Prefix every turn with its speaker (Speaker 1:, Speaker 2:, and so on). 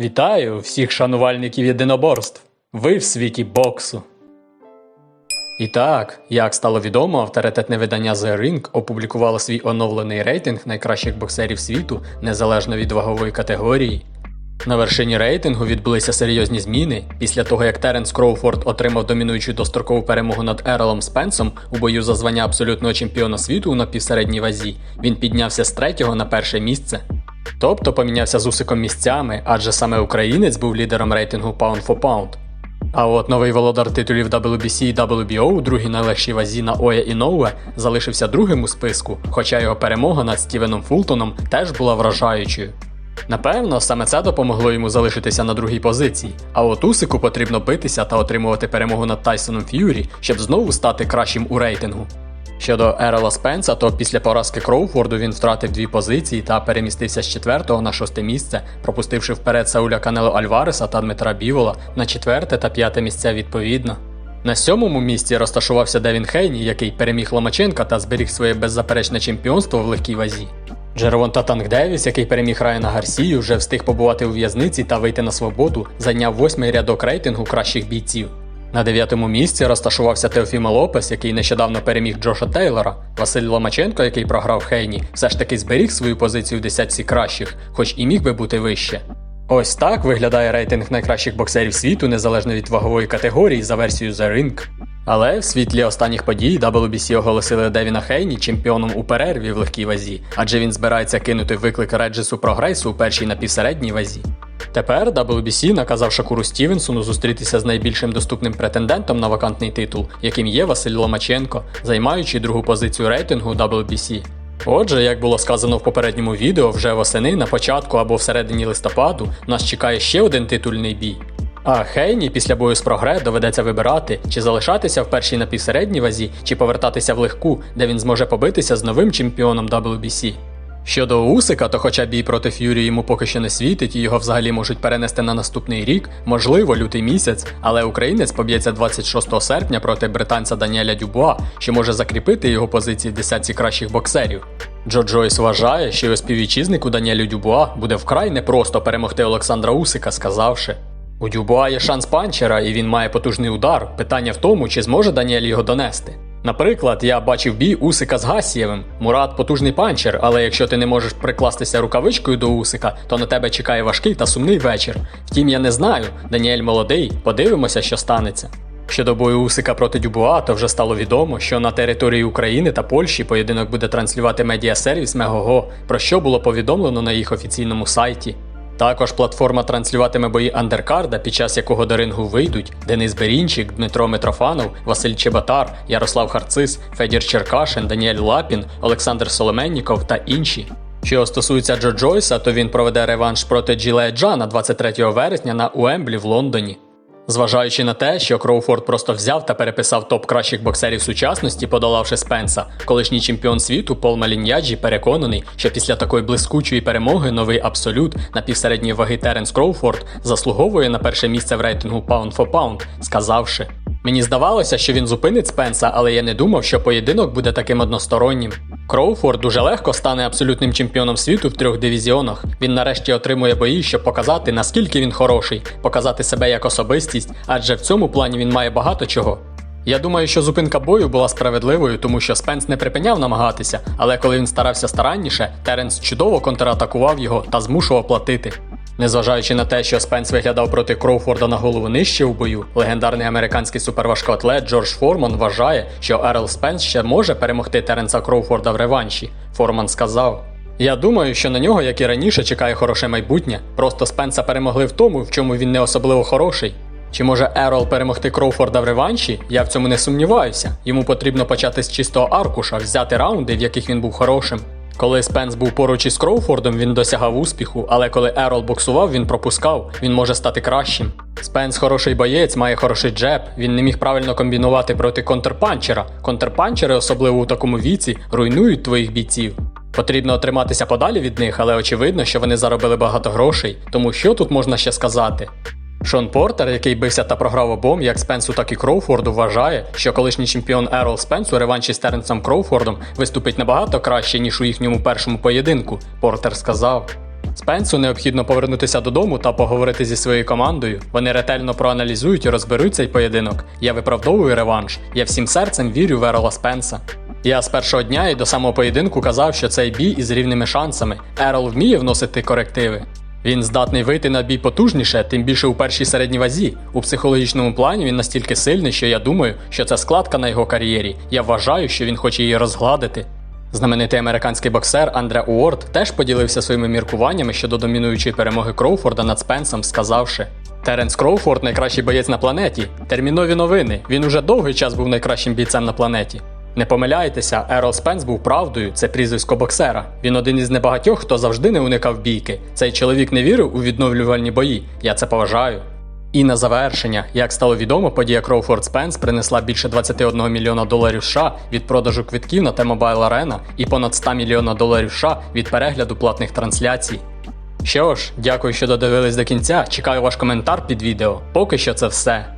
Speaker 1: Вітаю всіх шанувальників єдиноборств. Ви в світі боксу. І так, як стало відомо, авторитетне видання The Ring опублікувало свій оновлений рейтинг найкращих боксерів світу незалежно від вагової категорії. На вершині рейтингу відбулися серйозні зміни після того, як Теренс Кроуфорд отримав домінуючу дострокову перемогу над Еролом Спенсом у бою за звання абсолютного чемпіона світу у напівсередній вазі. Він піднявся з третього на перше місце. Тобто помінявся з Усиком місцями, адже саме українець був лідером рейтингу Pound for Pound. А от новий володар титулів WBC і WBO другій найлегшій вазі на Оя Іноуе залишився другим у списку, хоча його перемога над Стівеном Фултоном теж була вражаючою. Напевно, саме це допомогло йому залишитися на другій позиції, а от Усику потрібно битися та отримувати перемогу над Тайсоном Ф'юрі, щоб знову стати кращим у рейтингу. Щодо Ерела Спенса, то після поразки Кроуфорду він втратив дві позиції та перемістився з четвертого на шосте місце, пропустивши вперед Сауля Канело Альвареса та Дмитра Бівола на четверте та п'яте місця відповідно. На сьомому місці розташувався Девін Хейні, який переміг Ломаченка та зберіг своє беззаперечне чемпіонство в легкій вазі. Джервонта Танк Девіс, який переміг Райана Гарсію, вже встиг побувати у в'язниці та вийти на свободу, зайняв восьмий рядок рейтингу кращих бійців. На дев'ятому місці розташувався Теофіма Лопес, який нещодавно переміг Джоша Тейлора. Василь Ломаченко, який програв Хейні, все ж таки зберіг свою позицію в десятці кращих, хоч і міг би бути вище. Ось так виглядає рейтинг найкращих боксерів світу незалежно від вагової категорії за версією The Ring. Але в світлі останніх подій WBC оголосили Девіна Хейні чемпіоном у перерві в легкій вазі, адже він збирається кинути виклик Реджесу Прогрейсу у першій напівсередній вазі. Тепер WBC наказав Шакуру Стівенсону зустрітися з найбільшим доступним претендентом на вакантний титул, яким є Василь Ломаченко, займаючи другу позицію рейтингу WBC. Отже, як було сказано в попередньому відео, вже восени на початку або всередині листопаду нас чекає ще один титульний бій. А Хейні після бою з прогре доведеться вибирати, чи залишатися в першій напівсередній вазі, чи повертатися в легку, де він зможе побитися з новим чемпіоном WBC. Щодо Усика, то хоча бій проти Ф'юрі йому поки що не світить, і його взагалі можуть перенести на наступний рік, можливо, лютий місяць, але українець поб'ється 26 серпня проти британця Даніеля Дюбуа, що може закріпити його позиції в десятці кращих боксерів. Джо Джойс вважає, що його співвітчизнику Даніелю Дюбуа буде вкрай непросто перемогти Олександра Усика, сказавши. У Дюбуа є шанс панчера, і він має потужний удар. Питання в тому, чи зможе Даніель його донести. Наприклад, я бачив бій Усика з Гасієвим. Мурат потужний панчер, але якщо ти не можеш прикластися рукавичкою до Усика, то на тебе чекає важкий та сумний вечір. Втім, я не знаю. Даніель молодий, подивимося, що станеться. Щодо бою Усика проти Дюбуа, то вже стало відомо, що на території України та Польщі поєдинок буде транслювати медіасервіс Мегого, про що було повідомлено на їх офіційному сайті. Також платформа транслюватиме бої андеркарда, під час якого до рингу вийдуть Денис Берінчик, Дмитро Митрофанов, Василь Чебатар, Ярослав Харцис, Федір Черкашин, Даніель Лапін, Олександр Соломенніков та інші. Що стосується Джо Джойса, то він проведе реванш проти Джілея Джана 23 вересня на Уемблі в Лондоні. Зважаючи на те, що Кроуфорд просто взяв та переписав топ кращих боксерів сучасності, подолавши Спенса, колишній чемпіон світу Пол Маліньяджі переконаний, що після такої блискучої перемоги новий абсолют на півсередньої ваги Теренс Кроуфорд заслуговує на перше місце в рейтингу Pound for Pound, сказавши. Мені здавалося, що він зупинить Спенса, але я не думав, що поєдинок буде таким одностороннім. Кроуфорд дуже легко стане абсолютним чемпіоном світу в трьох дивізіонах. Він нарешті отримує бої, щоб показати, наскільки він хороший, показати себе як особистість, адже в цьому плані він має багато чого. Я думаю, що зупинка бою була справедливою, тому що Спенс не припиняв намагатися, але коли він старався старанніше, Теренс чудово контратакував його та змушував платити. Незважаючи на те, що Спенс виглядав проти Кроуфорда на голову нижче у бою, легендарний американський суперважкоатлет Джордж Форман вважає, що Ерл Спенс ще може перемогти Теренса Кроуфорда в реванші. Форман сказав. Я думаю, що на нього, як і раніше, чекає хороше майбутнє. Просто Спенса перемогли в тому, в чому він не особливо хороший. Чи може Ерол перемогти Кроуфорда в реванші? Я в цьому не сумніваюся. Йому потрібно почати з чистого аркуша, взяти раунди, в яких він був хорошим. Коли Спенс був поруч із Кроуфордом, він досягав успіху, але коли Ерол боксував, він пропускав, він може стати кращим. Спенс хороший боєць, має хороший джеб, він не міг правильно комбінувати проти контрпанчера. Контрпанчери, особливо у такому віці, руйнують твоїх бійців. Потрібно триматися подалі від них, але очевидно, що вони заробили багато грошей, тому що тут можна ще сказати. Шон Портер, який бився та програв обом, як Спенсу, так і Кроуфорду, вважає, що колишній чемпіон Ерол Спенс у реванші з Теренсом Кроуфордом виступить набагато краще, ніж у їхньому першому поєдинку. Портер сказав. Спенсу необхідно повернутися додому та поговорити зі своєю командою. Вони ретельно проаналізують і розберуть цей поєдинок. Я виправдовую реванш. Я всім серцем вірю в Ерола Спенса. Я з першого дня і до самого поєдинку казав, що цей бій із рівними шансами. Ерол вміє вносити корективи. Він здатний вийти на бій потужніше, тим більше у першій середній вазі. У психологічному плані він настільки сильний, що я думаю, що це складка на його кар'єрі. Я вважаю, що він хоче її розгладити. Знаменитий американський боксер Андре Уорд теж поділився своїми міркуваннями щодо домінуючої перемоги Кроуфорда над Спенсом, сказавши: Теренс Кроуфорд найкращий боєць на планеті. Термінові новини. Він уже довгий час був найкращим бійцем на планеті. Не помиляйтеся, Ерол Спенс був правдою, це прізвисько боксера. Він один із небагатьох, хто завжди не уникав бійки. Цей чоловік не вірив у відновлювальні бої. Я це поважаю. І на завершення, як стало відомо, подія Кроуфорд Спенс принесла більше 21 мільйона доларів США від продажу квитків на T-Mobile Arena і понад 100 мільйона доларів США від перегляду платних трансляцій. Що ж, дякую, що додивились до кінця. Чекаю ваш коментар під відео. Поки що це все.